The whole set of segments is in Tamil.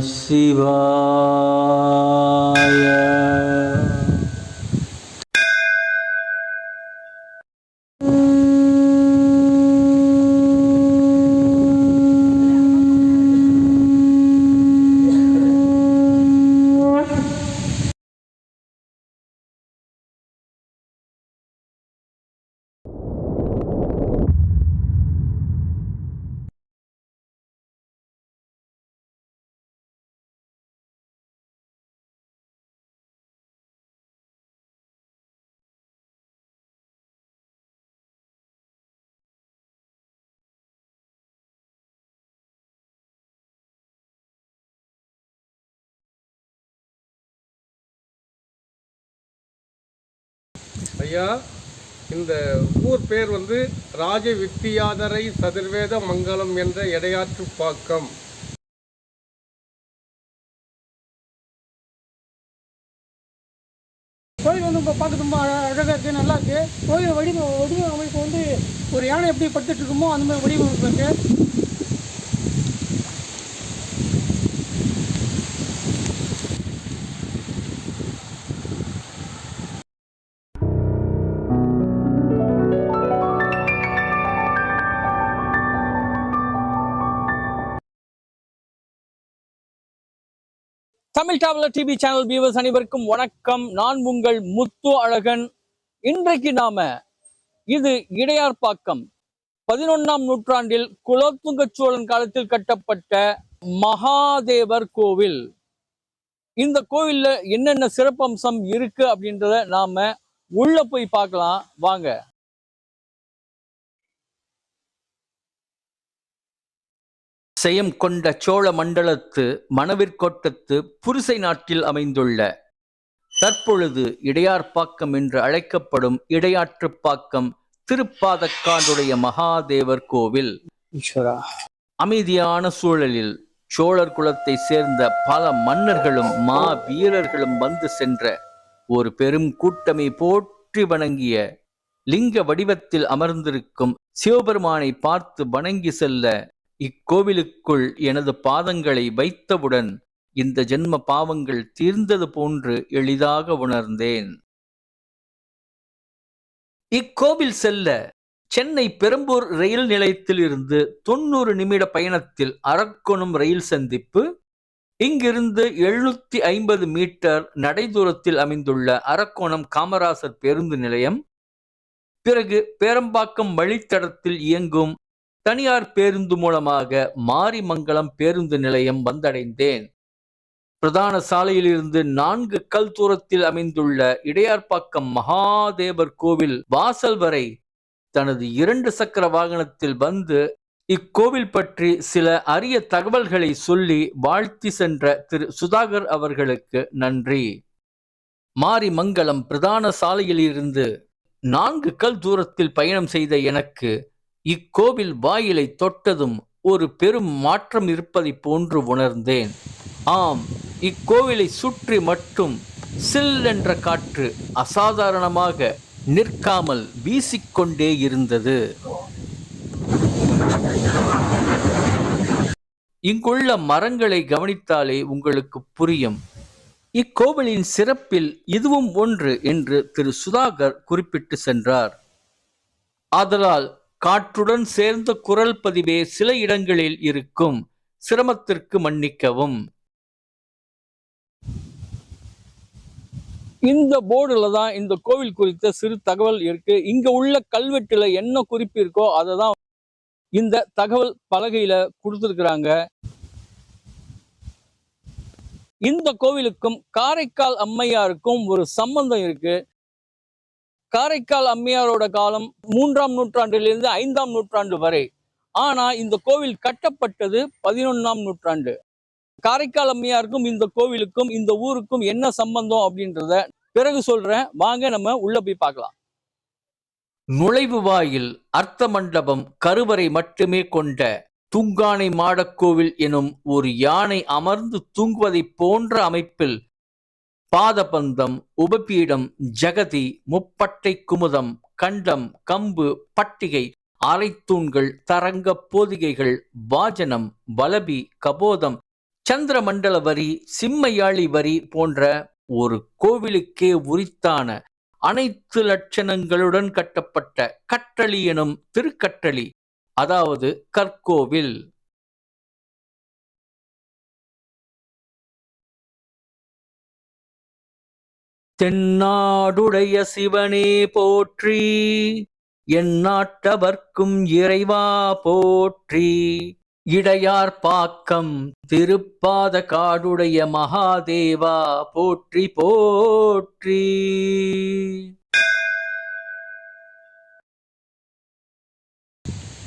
சிவாய ஐயா இந்த ஊர் பேர் வந்து ராஜ வித்தியாதரை சதுர்வேத மங்கலம் என்ற இடையாற்று பாக்கம். கோயில் வந்து இப்போ பார்க்க ரொம்ப அழ- அழகா இருக்கு நல்லா இருக்குது கோயில் வடிவ வடிவமைப்பு வந்து ஒரு யானை எப்படி படுத்துட்டு இருக்குமோ அந்த மாதிரி வடிவமைப்பு இருக்குது Tamil traveller TV channel viewers அனைவருக்கும் வணக்கம். நான் உங்கள் முத்து அழகன். இன்றைக்கு நாம இது இடையார்பாக்கம் பதினொன்னாம் நூற்றாண்டில் குலோத்துங்க சோழன் காலத்தில் கட்டப்பட்ட மகாதேவர் கோவில். இந்த கோவில்ல என்னென்ன சிறப்பம்சம் இருக்கு அப்படின்றத நாம உள்ள போய் பார்க்கலாம். வாங்க. செயம் கொண்ட சோழ மண்டலத்து மணவிற்கோட்டத்து புரிசை நாட்டில் அமைந்துள்ள. தற்பொழுது இடையார்பாக்கம் என்று அழைக்கப்படும் இடையாற்றுப்பாக்கம் திருப்பாதக்காடுடைய மகாதேவர் கோவில். அமைதியான சூழலில் சோழர் குலத்தை சேர்ந்த பல மன்னர்களும் மா வீரர்களும் வந்து சென்ற ஒரு பெரும் கூட்டமை போற்றி வணங்கிய லிங்க வடிவத்தில் அமர்ந்திருக்கும் சிவபெருமானை பார்த்து வணங்கி செல்ல இக்கோவிலுக்குள் எனது பாதங்களை வைத்தவுடன் இந்த ஜென்ம பாவங்கள் தீர்ந்தது போன்று எளிதாக உணர்ந்தேன். இக்கோவில் செல்ல சென்னை பெரம்பூர் ரயில் நிலையத்தில் இருந்து தொண்ணூறு நிமிட பயணத்தில் அரக்கோணம் ரயில் சந்திப்பு இங்கிருந்து எழுநூத்தி ஐம்பது மீட்டர் நடைதூரத்தில் அமைந்துள்ள அரக்கோணம் காமராசர் பேருந்து நிலையம் பிறகு பேரம்பாக்கம் வழித்தடத்தில் இயங்கும் தனியார் பேருந்து மூலமாக மாரிமங்கலம் பேருந்து நிலையம் வந்தடைந்தேன். பிரதான சாலையிலிருந்து நான்கு கல் தூரத்தில் அமைந்துள்ள இடையார்பாக்கம் மகாதேவர் கோவில் வாசல் வரை தனது இரண்டு சக்கர வாகனத்தில் வந்து இக்கோவில் பற்றி சில அரிய தகவல்களை சொல்லி வாழ்த்தி சென்ற திரு. சுதாகர் அவர்களுக்கு நன்றி. மாரிமங்கலம் பிரதான சாலையில் இருந்து நான்கு கல் தூரத்தில் பயணம் செய்த எனக்கு இக்கோவில் வாயிலை தொட்டதும் ஒரு பெரும் மாற்றம் இருப்பதை போன்று உணர்ந்தேன். ஆம் இக்கோவிலை சுற்றி மட்டும் சில் என்ற காற்று அசாதாரணமாக நிற்காமல் வீசிக்கொண்டே இருந்தது. இங்குள்ள மரங்களை கவனித்தாலே உங்களுக்கு புரியும். இக்கோவிலின் சிறப்பில் இதுவும் ஒன்று என்று திரு சுதாகர் குறிப்பிட்டு சென்றார். ஆதலால் காற்றுடன் சேர்ந்த குரல் பதிவே சில இடங்களில் இருக்கும். சிரமத்திற்கு மன்னிக்கவும். இந்த போர்டுல தான் இந்த கோவில் குறித்த சிறு தகவல் இருக்கு. இங்க உள்ள கல்வெட்டுல என்ன குறிப்பு இருக்கோ அதை தான் இந்த தகவல் பலகையில கொடுத்துருக்குறாங்க. இந்த கோவிலுக்கும் காரைக்கால் அம்மையாருக்கும் ஒரு சம்பந்தம் இருக்கு. காரைக்கால் அம்மையாரோட காலம் மூன்றாம் நூற்றாண்டிலிருந்து ஐந்தாம் நூற்றாண்டு வரை. ஆனா இந்த கோவில் கட்டப்பட்டது பதினொன்னாம் நூற்றாண்டு. காரைக்கால் அம்மையாருக்கும் இந்த கோவிலுக்கும் இந்த ஊருக்கும் என்ன சம்பந்தம் அப்படின்றத பிறகு சொல்றேன். வாங்க நம்ம உள்ள போய் பார்க்கலாம். நுழைவு வாயில் அர்த்த மண்டபம் கருவறை மட்டுமே கொண்ட துங்கானை மாடக்கோவில் எனும் ஒரு யானை அமர்ந்து தூங்குவதை போன்ற அமைப்பில் பாதபந்தம் உபபீடம் ஜகதி முப்பட்டை குமுதம் கண்டம் கம்பு பட்டிகை அரைத்தூண்கள் தரங்க போதிகைகள் வாஜனம் வலபி கபோதம் சந்திரமண்டல வரி சிம்மையாளி வரி போன்ற ஒரு கோவிலுக்கே உரித்தான அனைத்து லட்சணங்களுடன் கட்டப்பட்ட கட்டளி எனும் திருக்கட்டளி அதாவது கற்கோவில். தென்னாடுடைய சிவனே போற்றி என் நாட்டவர்க்கும் இறைவா போற்றி. இடையார் பாக்கம் திருப்பாத காடுடைய மகாதேவா போற்றி போற்றி.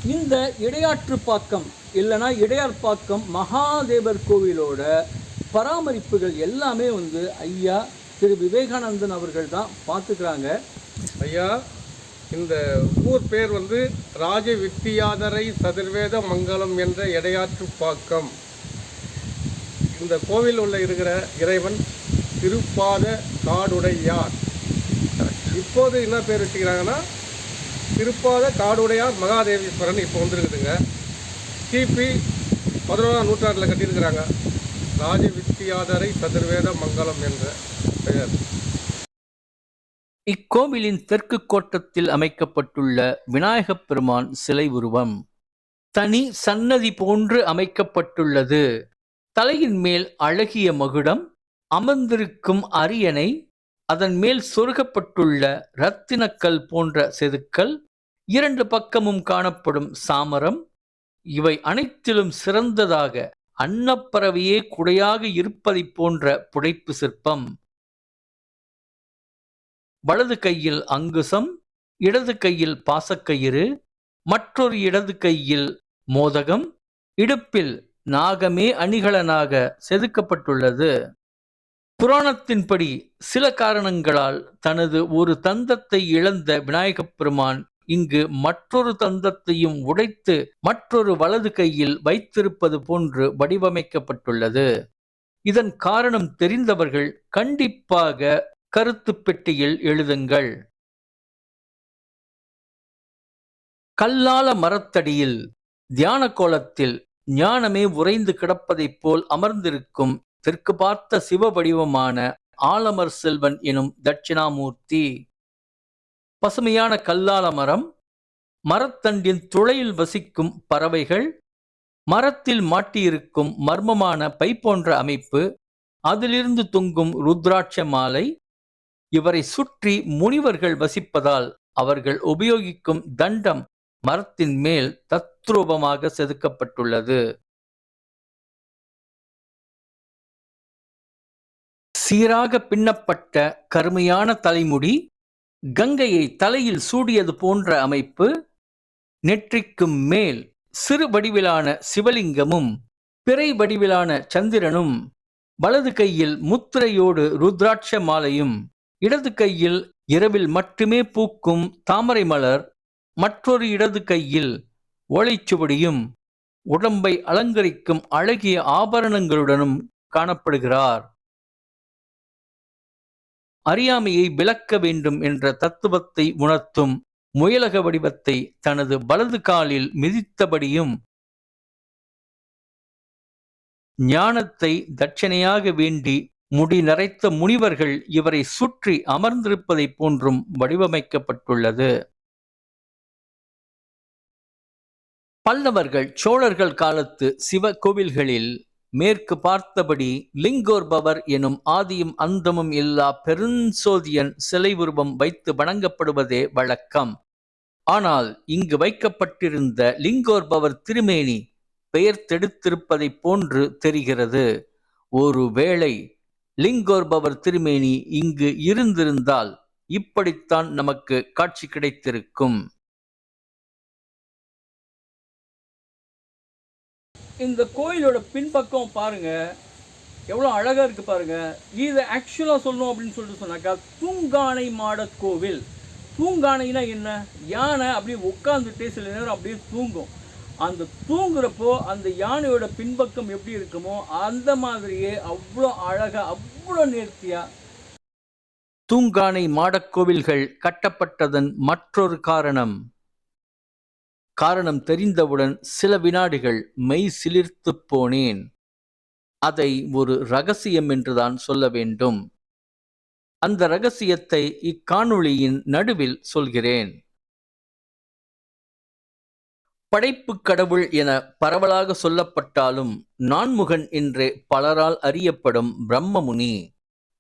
இந்த இடையாற்றுப்பாக்கம் இல்லைன்னா இடையார்பாக்கம் மகாதேவர் கோவிலோட பராமரிப்புகள் எல்லாமே வந்து ஐயா திரு விவேகானந்தன் அவர்கள் தான் பார்த்துக்கிறாங்க. ஐயா இந்த ஊர் பேர் வந்து ராஜ வித்தியாதரை சதுர்வேத மங்கலம் என்ற இடையாற்று பாக்கம். இந்த கோவில் உள்ள இருக்கிற இறைவன் திருப்பாத காடுடையார். இப்போது என்ன பேர் வச்சுக்கிறாங்கன்னா திருப்பாத காடுடையார் மகாதேவீஸ்வரன் இப்போ வந்துருக்குதுங்க. கிபி பதினோராம் நூற்றாண்டில் கட்டியிருக்கிறாங்க. ராஜ வித்தியாதரை சதுர்வேத மங்கலம் என்ற. பெயர் இக்கோவிலின் தெற்கு கோட்டத்தில் அமைக்கப்பட்டுள்ள விநாயகப் பெருமான் சிலை உருவம் தனி சன்னதி போன்று அமைக்கப்பட்டுள்ளது. தலையின் மேல் அழகிய மகுடம் அமர்ந்திருக்கும் அரியணை அதன் மேல் சொருகப்பட்டுள்ள இரத்தினக்கல் போன்ற செதுக்கல் இரண்டு பக்கமும் காணப்படும் சாமரம் இவை அனைத்திலும் சிறந்ததாக அன்னப்பறவையே குடையாக இருப்பதைப் போன்ற புடைப்பு சிற்பம். வலது கையில் அங்குசம் இடது கையில் பாசக்கயிறு மற்றொரு இடது கையில் மோதகம் இடுப்பில் நாகமே அணிகலனாக செதுக்கப்பட்டுள்ளது. புராணத்தின்படி சில காரணங்களால் தனது ஒரு தந்தத்தை இழந்த விநாயகப் பெருமான் இங்கு மற்றொரு தந்தத்தையும் உடைத்து மற்றொரு வலது கையில் வைத்திருப்பது போன்று வடிவமைக்கப்பட்டுள்ளது. இதன் காரணம் தெரிந்தவர்கள் கண்டிப்பாக கருத்து பெட்டியில் எழுதுங்கள். கல்லால மரத்தடியில் தியான கோலத்தில் ஞானமே உறைந்து கிடப்பதைப் போல் அமர்ந்திருக்கும் தெற்கு பார்த்த சிவ வடிவமான ஆலமர் செல்வன் எனும் தட்சிணாமூர்த்தி. பசுமையான கல்லால மரம் மரத்தண்டின் துளையில் வசிக்கும் பறவைகள் மரத்தில் மாட்டியிருக்கும் மர்மமான பை போன்ற அமைப்பு அதிலிருந்து தொங்கும் ருத்ராட்ச மாலை இவரை சுற்றி முனிவர்கள் வசிப்பதால் அவர்கள் உபயோகிக்கும் தண்டம் மரத்தின் மேல் தத்ரூபமாக செதுக்கப்பட்டுள்ளது. சீராக பின்னப்பட்ட கருமையான தலைமுடி கங்கையை தலையில் சூடியது போன்ற அமைப்பு நெற்றிக்கும் மேல் சிறு வடிவிலான சிவலிங்கமும் பிறை வடிவிலான சந்திரனும் வலது கையில் முத்திரையோடு ருத்ராட்ச மாலையும் இடது கையில் இரவில் மட்டுமே பூக்கும் தாமரை மலர் மற்றொரு இடது கையில் ஓலைச்சுவடியும் உடம்பை அலங்கரிக்கும் அழகிய ஆபரணங்களுடனும் காணப்படுகிறார். அறியாமையை விளக்க வேண்டும் என்ற தத்துவத்தை உணர்த்தும் முயலக வடிவத்தை தனது வலது காலில் மிதித்தபடியும் ஞானத்தை தட்சணையாக வேண்டி முடி நரைத்த முனிவர்கள் இவரை சுற்றி அமர்ந்திருப்பதைப் போன்றும் வடிவமைக்கப்பட்டுள்ளது. பல்லவர்கள் சோழர்கள் காலத்து சிவ கோவில்களில் மேற்கு பார்த்தபடி லிங்கோர்பவர் எனும் ஆதியும் அந்தமும் இல்லா பெருஞ்சோதியன் சிலை உருவம் வைத்து வணங்கப்படுவதே வழக்கம். ஆனால் இங்கு வைக்கப்பட்டிருந்த லிங்கோர்பவர் திருமேனி பெயர் தெடுத்திருப்பதைப் போன்று தெரிகிறது. ஒருவேளை லிங்கோர்பவர் திருமேனி இங்கு இருந்திருந்தால் இப்படித்தான் நமக்கு காட்சி கிடைத்திருக்கும். இந்த கோயிலோட பின்பக்கம் பாருங்க. எவ்வளோ அழகா இருக்கு பாருங்க. இதை ஆக்சுவலா சொல்லணும் அப்படின்னு சொல்லிட்டு சொன்னாக்கா தூங்கானை மாட கோவில். தூங்கானைனா என்ன? யானை அப்படியே உட்காந்துட்டே சில நேரம் அப்படியே தூங்கும். அந்த தூங்குறப்போ அந்த யானையோட பின்பக்கம் எப்படி இருக்குமோ அந்த மாதிரியே அவ்வளோ அழகா அவ்வளோ நேர்த்தியா. தூங்கானை மாடக்கோவில்கள் கட்டப்பட்டதன் மற்றொரு காரணம். காரணம் தெரிந்தவுடன் சில வினாடிகள் மெய் சிலிர்த்து போனேன். அதை ஒரு ரகசியம் என்றுதான் சொல்ல வேண்டும். அந்த ரகசியத்தை இக்காணொளியின் நடுவில் சொல்கிறேன். படைப்பு கடவுள் என பரவலாக சொல்லப்பட்டாலும் நான்முகன் என்றே பலரால் அறியப்படும் பிரம்மமுனி.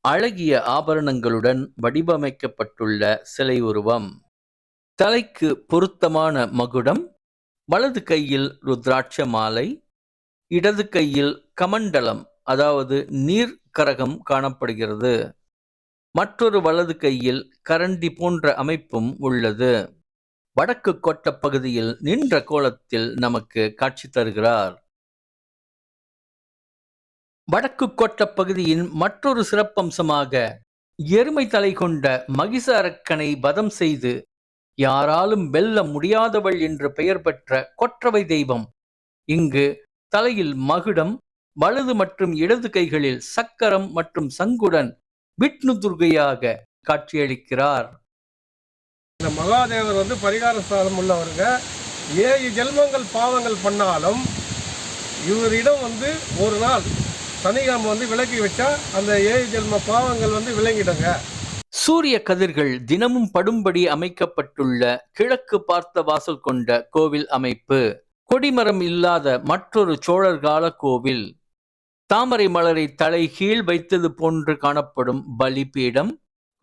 அழகிய ஆபரணங்களுடன் வடிவமைக்கப்பட்டுள்ள சிலை உருவம். தலைக்கு பொருத்தமான மகுடம் வலது கையில் ருத்ராட்ச மாலை இடது கையில் கமண்டலம் அதாவது நீர் கரகம் காணப்படுகிறது. மற்றொரு வலது கையில் கரண்டி போன்ற அமைப்பும் உள்ளது. வடக்கு கோட்ட பகுதியில் நின்ற கோலத்தில் நமக்கு காட்சி தருகிறார். வடக்கு கோட்ட பகுதியின் மற்றொரு சிறப்பம்சமாக எருமை தலை கொண்ட மகிஷ அரக்கனை வதம் செய்து யாராலும் வெல்ல முடியாதவள் என்று பெயர் பெற்ற கொற்றவை தெய்வம். இங்கு தலையில் மகுடம் வலது மற்றும் இடது கைகளில் சக்கரம் மற்றும் சங்குடன் விஷ்ணு துர்கையாக காட்சியளிக்கிறார். இந்த மகாதேவர் வந்து பரிகார ஸ்தானம் உள்ளவருங்க. ஏழு ஜென்மங்கள் பாவங்கள் பண்ணாலும் இவரிடம் வந்து ஒரு நாள் சனிக்கிழமை வந்து விலக்கி வச்சா அந்த ஏழு ஜென்ம பாவங்கள் வந்து விளங்கிடுங்க. சூரிய கதிர்கள் தினமும் படும்படி அமைக்கப்பட்டுள்ள கிழக்கு பார்த்த வாசல் கொண்ட கோவில் அமைப்பு. கொடிமரம் இல்லாத மற்றொரு சோழர் கால கோவில். தாமரை மலரை தலை கீழ் வைத்தது போன்று காணப்படும் பலிபீடம்.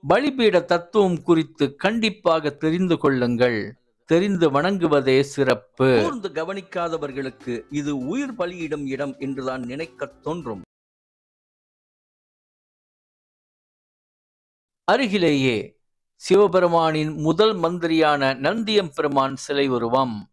பலிபீட தத்துவம் குறித்து கண்டிப்பாக தெரிந்து கொள்ளுங்கள். தெரிந்து வணங்குவதே சிறப்பு. கூர்ந்து கவனிக்காதவர்களுக்கு இது உயிர் பலியிடும் இடம் என்றுதான் நினைக்கத் தோன்றும். அருகிலேயே சிவபெருமானின் முதல் மந்திரியான நந்தியம் பெருமான் சிலை உருவம்.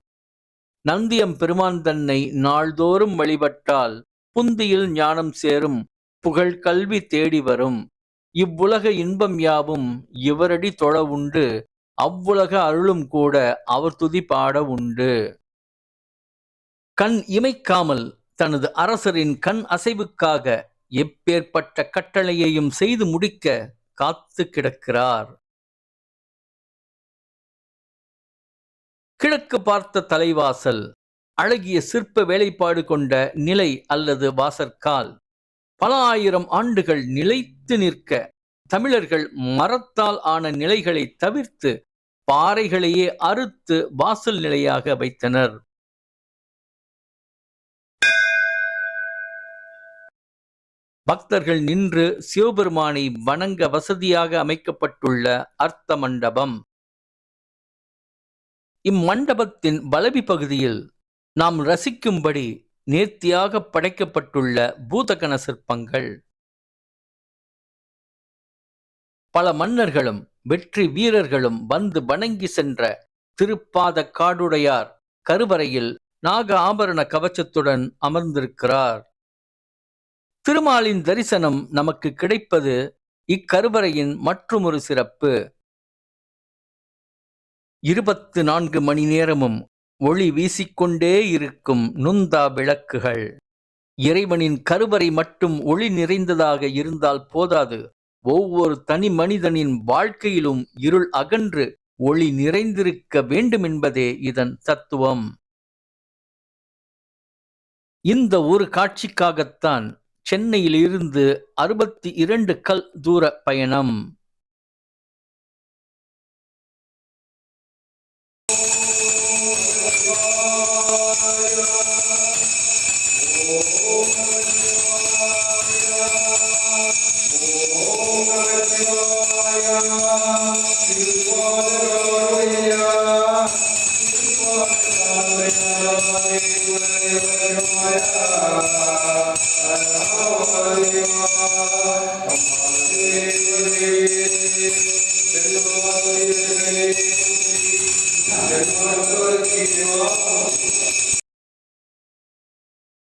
நந்தியம் பெருமான் தன்னை நாள்தோறும் வழிபட்டால் புந்தியில் ஞானம் சேரும் புகழ் கல்வி தேடி வரும். இவ்வுலக இன்பம் யாவும் இவரடி தொழ உண்டு அவ்வுலக அருளும் கூட அவர் துதி பாட உண்டு. கண் இமைக்காமல் தனது அரசரின் கண் அசைவுக்காக எப்பேற்பட்ட கட்டளையையும் செய்து முடிக்க காத்து கிடக்கிறார். கிழக்கு பார்த்த தலைவாசல் அழகிய சிற்ப வேலைப்பாடு கொண்ட நிலை அல்லது வாசற்கால். பல ஆயிரம் ஆண்டுகள் நிலைத்து நிற்க தமிழர்கள் மரத்தால் ஆன நிலைகளை தவிர்த்து பாறைகளையே அறுத்து வாசல் நிலையாக வைத்தனர். பக்தர்கள் நின்று சிவபெருமானை வணங்க வசதியாக அமைக்கப்பட்டுள்ள அர்த்த மண்டபம். இம்மண்டபத்தின் வலவி பகுதியில் நாம் ரசிக்கும்படி நேர்த்தியாக படைக்கப்பட்டுள்ள பூதகண சிற்பங்கள் பல மன்னர்களும் வெற்றி வீரர்களும் வந்து வணங்கி சென்ற திருப்பாத காடுடையார் கருவறையில் நாக ஆபரண கவச்சத்துடன் அமர்ந்திருக்கிறார். திருமாலின் தரிசனம் நமக்கு கிடைப்பது இக்கருவறையின் மற்றுமொரு சிறப்பு. இருபத்து நான்கு மணி நேரமும் ஒளி வீசிக்கொண்டே இருக்கும் நுந்தா விளக்குகள். இறைவனின் கருவறை மட்டும் ஒளி நிறைந்ததாக இருந்தால் போதாது. ஒவ்வொரு தனி மனிதனின் வாழ்க்கையிலும் இருள் அகன்று ஒளி நிறைந்திருக்க வேண்டும் என்பதே இதன் தத்துவம். இந்த ஒரு காட்சிக்காகத்தான் சென்னையில் இருந்து அறுபத்தி இரண்டு கல் தூர பயணம்.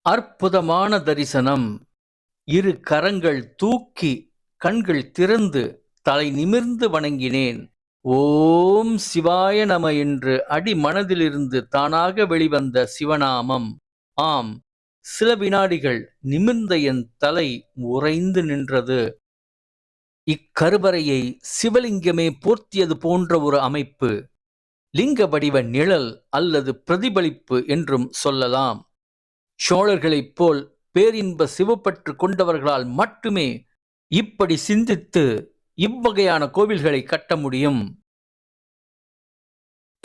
அற்புதமான தரிசனம். இரு கரங்கள் தூக்கி கண்கள் திறந்து தலை நிமிர்ந்து வணங்கினேன். ஓம் சிவாய நம என்று அடி மனதிலிருந்து தானாக வெளிவந்த சிவநாமம். ஆம் சில வினாடிகள் நிமிர்ந்த என் தலை உறைந்து நின்றது. இக்கருவறையை சிவலிங்கமே போர்த்தியது போன்ற ஒரு அமைப்பு லிங்க வடிவ நிழல் அல்லது பிரதிபலிப்பு என்றும் சொல்லலாம். சோழர்களைப் போல் பேரின்ப சிவப்பற்று கொண்டவர்களால் மட்டுமே இப்படி சிந்தித்து இவ்வகையான கோவில்களை கட்ட முடியும்.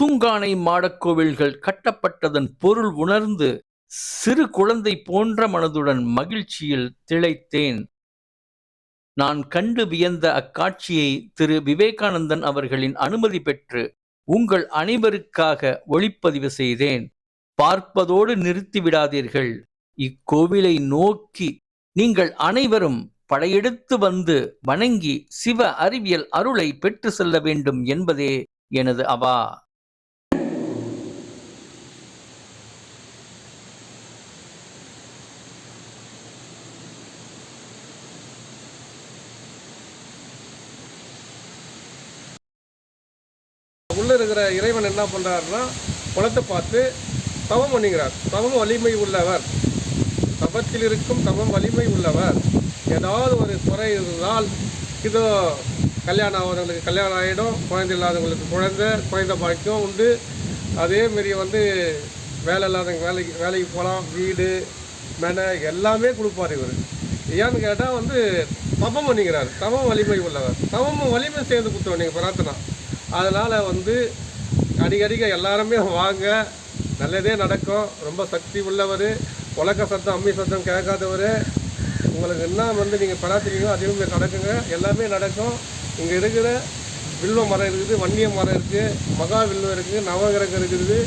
தூங்கானை மாடக் கோவில்கள் கட்டப்பட்டதன் பொருள் உணர்ந்து சிறு குழந்தை போன்ற மனதுடன் மகிழ்ச்சியில் திளைத்தேன். நான் கண்டு வியந்த அக்காட்சியை திரு விவேகானந்தன் அவர்களின் அனுமதி பெற்று உங்கள் அனைவருக்காக ஒளிப்பதிவு செய்தேன். பார்ப்பதோடு நிறுத்திவிடாதீர்கள். இக்கோவிலை நோக்கி நீங்கள் அனைவரும் படையெடுத்து வந்து வணங்கி சிவ அறிவியல் அருளை பெற்று செல்ல வேண்டும் என்பதே எனது அவா. உள்ள இருக்கிற இறைவன் என்ன பண்ணுறாருன்னா குளத்தை பார்த்து தவம் பண்ணுகிறார் தவம் வலிமை உள்ளவர். தவத்தில் இருக்கும் தவம் வலிமை உள்ளவர். ஏதாவது ஒரு குறை இருந்தால் இதோ கல்யாணம் ஆகிறவங்களுக்கு கல்யாணம் ஆகிடும் குழந்தை இல்லாதவங்களுக்கு குழந்தை குழந்தை பாக்கியம் உண்டு. அதேமாரி வந்து வேலை இல்லாதவங்க வேலைக்கு வேலைக்கு போகலாம் வீடு மெனை எல்லாமே கொடுப்பார் இவர். ஏன்னு கேட்டால் வந்து தபம் பண்ணிக்கிறார். தவம் வலிமை உள்ளவர். தவமும் வலிமை சேர்ந்து கொடுத்தோம் நீங்கள் பிரார்த்தனா. அதனால் வந்து அடிக்கடிக்க எல்லாருமே வாங்க. நல்லதே நடக்கும். ரொம்ப சக்தி உள்ளவர். உலக சத்தம் அம்மி சத்தம் கேட்காதவர். உங்களுக்கு என்ன வந்து நீங்கள் பிரார்த்தனைங்களோ அதுவுமே நடக்குங்க. எல்லாமே நடக்கும். இங்கே இருக்கிற வில்வ மரம் இருக்குது வன்னிய மரம் இருக்குது மகா வில்வம் இருக்குது நவகிரகம் இருக்குது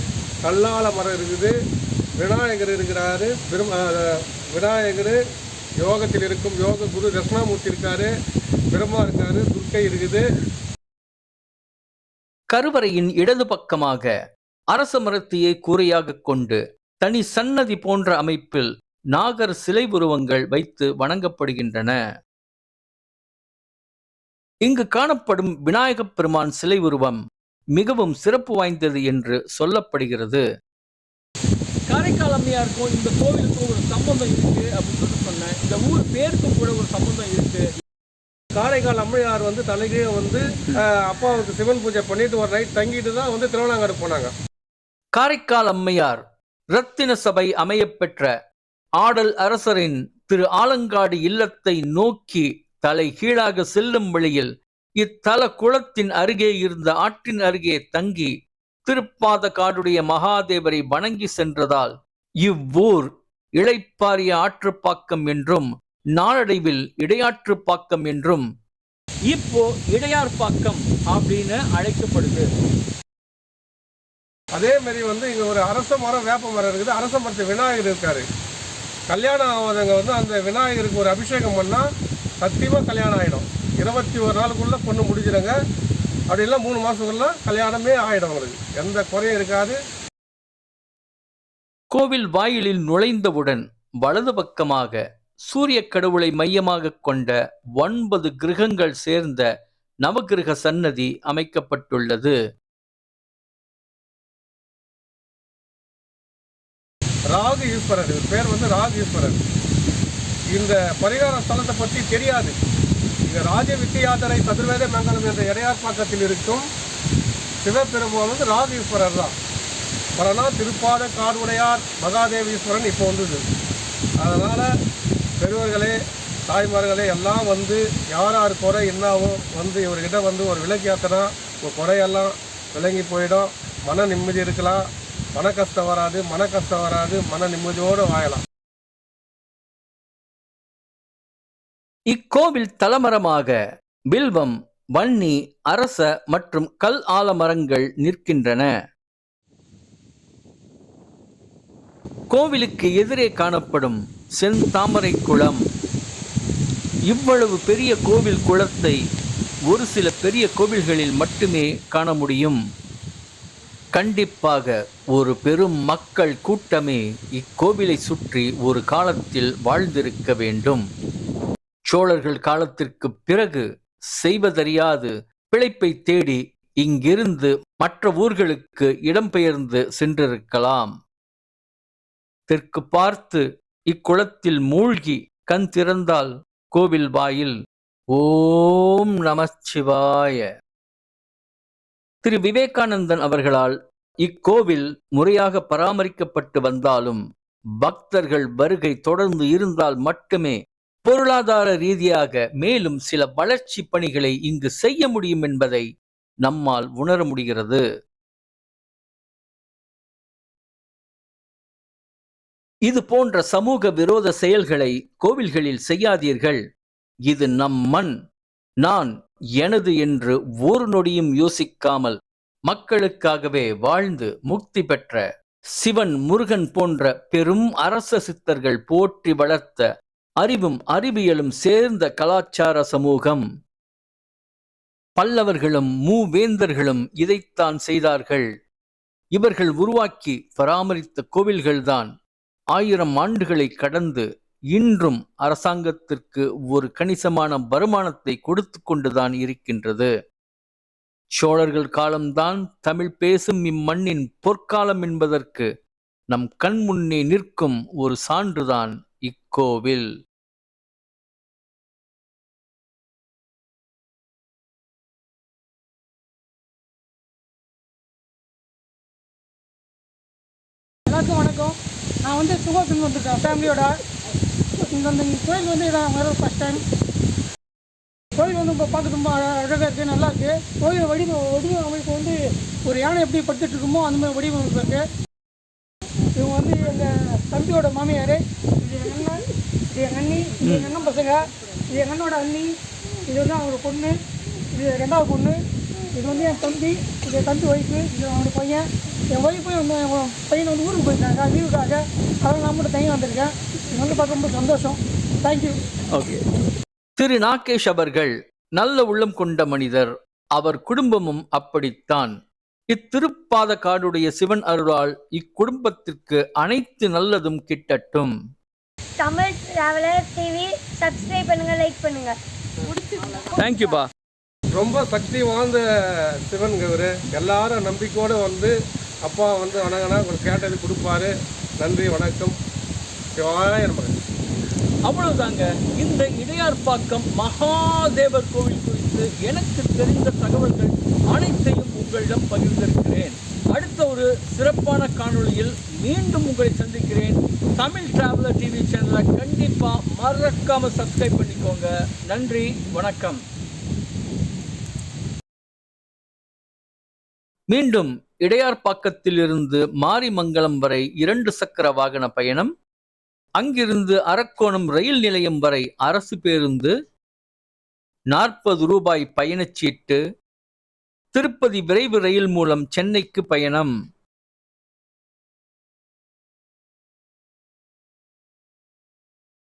கல்லால மரம் இருக்குது. விநாயகர் இருக்கிறாரு பெரும் விநாயகர் யோகத்தில் இருக்கும் யோக குரு தட்சிணாமூர்த்தி இருக்காரு பிரம்மா இருக்காரு துர்க்கை இருக்குது. கருவறையின் இடது பக்கமாக அரச மரத்தையே கூரையாக கொண்டு தனி சன்னதி போன்ற அமைப்பில் நாகர் சிலை உருவங்கள் வைத்து வணங்கப்படுகின்றன. இங்கு காணப்படும் விநாயகப் பெருமான் சிலை உருவம் மிகவும் சிறப்பு வாய்ந்தது என்று சொல்லப்படுகிறது. காரைக்கால் அம்மையாருக்கும் இந்த கோவிலுக்கும் ஒரு சம்பந்தம் இருக்கு அப்படின்னு சொல்லி சொன்னேன். இந்த ஊர் பேருக்கும் கூட ஒரு சம்பந்தம் இருக்கு. காரைக்கால் அம்மையார் வந்து தலைகீழ வந்து அப்பாவுக்கு சிவன் பூஜை பண்ணிட்டு ஒரு நைட் தங்கிட்டு தான் வந்து திருவண்ணாங்காடு போனாங்க. காரைக்கால் அம்மையார் ரத்தின சபை அமையப்பெற்ற ஆடல் அரசரின் திரு ஆலங்காடு இல்லத்தை நோக்கி தலை கீழாக செல்லும் வழியில் இத்தல குளத்தின் அருகே இருந்த ஆற்றின் அருகே தங்கி திருப்பாத காடுடைய மகாதேவரை வணங்கி சென்றதால் இவ்வூர் இளைப்பாரிய ஆற்றுப்பாக்கம் என்றும் நாளடைவில் இடையாற்றுப்பாக்கம் என்றும் இப்போ இடையார்பாக்கம் அப்படின்னு அழைக்கப்படுது. அதே மாதிரி வந்து இங்க ஒரு அரச மரம் வேப்ப மரம் இருக்குது. அரச மரத்து விநாயகர் இருக்காரு. கல்யாணம் ஆகாதவங்க வந்து அந்த விநாயகருக்கு ஒரு அபிஷேகம் பண்ணால் சத்தியமாக கல்யாணம் ஆகிடும் இருபத்தி ஒரு நாளுக்குள்ளே பொண்ணு முடிஞ்சிடுங்க அப்படி மூணு மாதத்துக்குள்ள கல்யாணமே ஆகிடும் அவங்களுக்கு. எந்த குறையும் இருக்காது. கோவில் வாயிலில் நுழைந்தவுடன் வலது பக்கமாக சூரிய கடவுளை மையமாக கொண்ட ஒன்பது கிரகங்கள் சேர்ந்த நவகிரக சன்னதி அமைக்கப்பட்டுள்ளது. ராகு ஈஸ்வரர் இவர் பேர் வந்து ராகு ஈஸ்வரர் இந்த பரிகார ஸ்தலத்தை பற்றி தெரியாது. இங்கே ராஜ வித்தியாதரை சதுர்வேத மங்கலம் என்ற இடையார் பக்கத்தில் இருக்கும் சிவபெருமான் வந்து ராகு ஈஸ்வரர் தான். பலனா திருப்பாத காடுடையார் மகாதேவீஸ்வரன் இப்போ வந்தது. அதனால் பெரியவர்களே தாய்மார்களே எல்லாம் வந்து யார் யார் குறை என்னாவோ வந்து இவர்கிட்ட வந்து ஒரு விலக்கு ஏற்றினா உங்கள் குறையெல்லாம் விளங்கி போயிடும். மன நிம்மதி இருக்கலாம். மன கஷ்டம் வராது மன கஷ்டம் வராது மன நிம்மதியோடு வாழலாம். இக்கோவில் தலமரமாக வில்வம் வன்னி அரச மற்றும் கல் ஆலமரங்கள் நிற்கின்றன. கோவிலுக்கு எதிரே காணப்படும் செந்தாமரை குளம். இவ்வளவு பெரிய கோவில் குளத்தை ஒரு சில பெரிய கோவில்களில் மட்டுமே காண முடியும். கண்டிப்பாக ஒரு பெரும் மக்கள் கூட்டமே இக்கோவிலை சுற்றி ஒரு காலத்தில் வாழ்ந்திருக்க வேண்டும். சோழர்கள் காலத்திற்கு பிறகு செய்வதறியாது பிழைப்பை தேடி இங்கிருந்து மற்ற ஊர்களுக்கு இடம்பெயர்ந்து சென்றிருக்கலாம். தெற்கு பார்த்து இக்குளத்தில் மூழ்கி கண் திறந்தால் கோவில் வாயில் ஓம் நமச்சிவாய திரு விவேகானந்தன் அவர்களால் இக்கோவில் முறையாக பராமரிக்கப்பட்டு வந்தாலும் பக்தர்கள் வருகை தொடர்ந்து இருந்தால் மட்டுமே பொருளாதார ரீதியாக மேலும் சில வளர்ச்சி பணிகளை இங்கு செய்ய முடியும் என்பதை நம்மால் உணர முடிகிறது. இது போன்ற சமூக விரோத செயல்களை கோவில்களில் செய்யாதீர்கள். இது நம் மண். நான் எனது என்று ஒரு நொடியும் யோசிக்காமல் மக்களுக்காகவே வாழ்ந்து முக்தி பெற்ற சிவன் முருகன் போன்ற பெரும் அரச சித்தர்கள் போற்றி வளர்த்த அறிவும் அறிவியலும் சேர்ந்த கலாச்சார சமூகம். பல்லவர்களும் மூவேந்தர்களும் இதைத்தான் செய்தார்கள். இவர்கள் உருவாக்கி பராமரித்த கோவில்கள்தான் ஆயிரம் ஆண்டுகளை கடந்து இன்றும் அரசாங்கத்திற்கு ஒரு கணிசமான வருமானத்தை கொடுத்து கொண்டுதான் இருக்கின்றது. சோழர்கள் காலம்தான் தமிழ் பேசும் இம்மண்ணின் பொற்காலம் என்பதற்கு நம் கண் முன்னே நிற்கும் ஒரு சான்றுதான் இக்கோவில். எல்லாருக்கும் வணக்கம். நான் வந்து சுகோசன் வந்திருக்கேன் ஃபேமிலியோட. வந்து இந்த கோயில் வந்து நான் வர ஃபஸ்ட் டைம் கோயில் வந்து இப்போ பார்க்க ரொம்ப அழகாக இருக்குது நல்லா இருக்குது கோயில் வடிவ வடிவமைப்பு வந்து ஒரு யானை எப்படி படுத்துட்டு இருக்குமோ அந்த மாதிரி வடிவமைப்பு இருக்குது இவங்க வந்து எங்கள் தம்பியோட மாமியார் இது எங்கள் அண்ணன் இது எங்கள் அண்ணி இது எங்கள் அண்ணன் பசங்க இது எங்கள் அண்ணோட அண்ணி இது வந்து அவங்களோட பொண்ணு இது ரெண்டாவது பொண்ணு இது வந்து என் தம்பி இது என் தம்பி ஒய்ஃபு இது அவனோட பையன். என் ஒய்ஃபு என் பையன் வந்து ஊருக்கு போயிருக்காங்க லீவுக்காக அதனால் நான் மட்டும் தங்கி வந்திருக்கேன். இது வந்து பார்க்க ரொம்ப சந்தோஷம். தேங்க்யூ ஓகே திரு நாகேஷ் அவர்கள் நல்ல உள்ளம் கொண்ட மனிதர். அவர் குடும்பமும் அப்படித்தான். இத்திருப்பாத காடுடைய சிவன் அருளால் இக்குடும்பத்திற்கு அனைத்து நல்லதும் கிட்டட்டும். தமிழ் டிராவலர் டிவி சப்ஸ்கிரைப் பண்ணுங்க லைக் பண்ணுங்க. தேங்க்யூபா ரொம்ப சக்தி வாய்ந்த சிவன் இவர் எல்லாரும் நம்பிக்கையோடு வந்து அப்பா வந்து வணங்கினா உங்களுக்கு கேட்டது கொடுப்பாரு. நன்றி வணக்கம். சிவாய நமக. அவ்வளவுதாங்க. இந்த இடையார்பாக்கம் மகாதேவர் கோவில் குறித்து எனக்கு தெரிந்த தகவல்கள் அனைத்தையும் உங்களிடம் பகிர்ந்திருக்கிறேன். அடுத்த ஒரு சிறப்பான காணொளியில் மீண்டும் உங்களை சந்திக்கிறேன். தமிழ் டிராவலர் டிவி சேனலை கண்டிப்பாக மறக்காம சப்ஸ்கிரைப் பண்ணிக்கோங்க. நன்றி வணக்கம். மீண்டும் இடையார்பாக்கத்திலிருந்து மாரிமங்கலம் வரை இரண்டு சக்கர வாகன பயணம் அங்கிருந்து அரக்கோணம் ரயில் நிலையம் வரை அரசு பேருந்து நாற்பது ரூபாய் பயணச்சீட்டு. திருப்பதி விரைவு ரயில் மூலம் சென்னைக்கு பயணம்.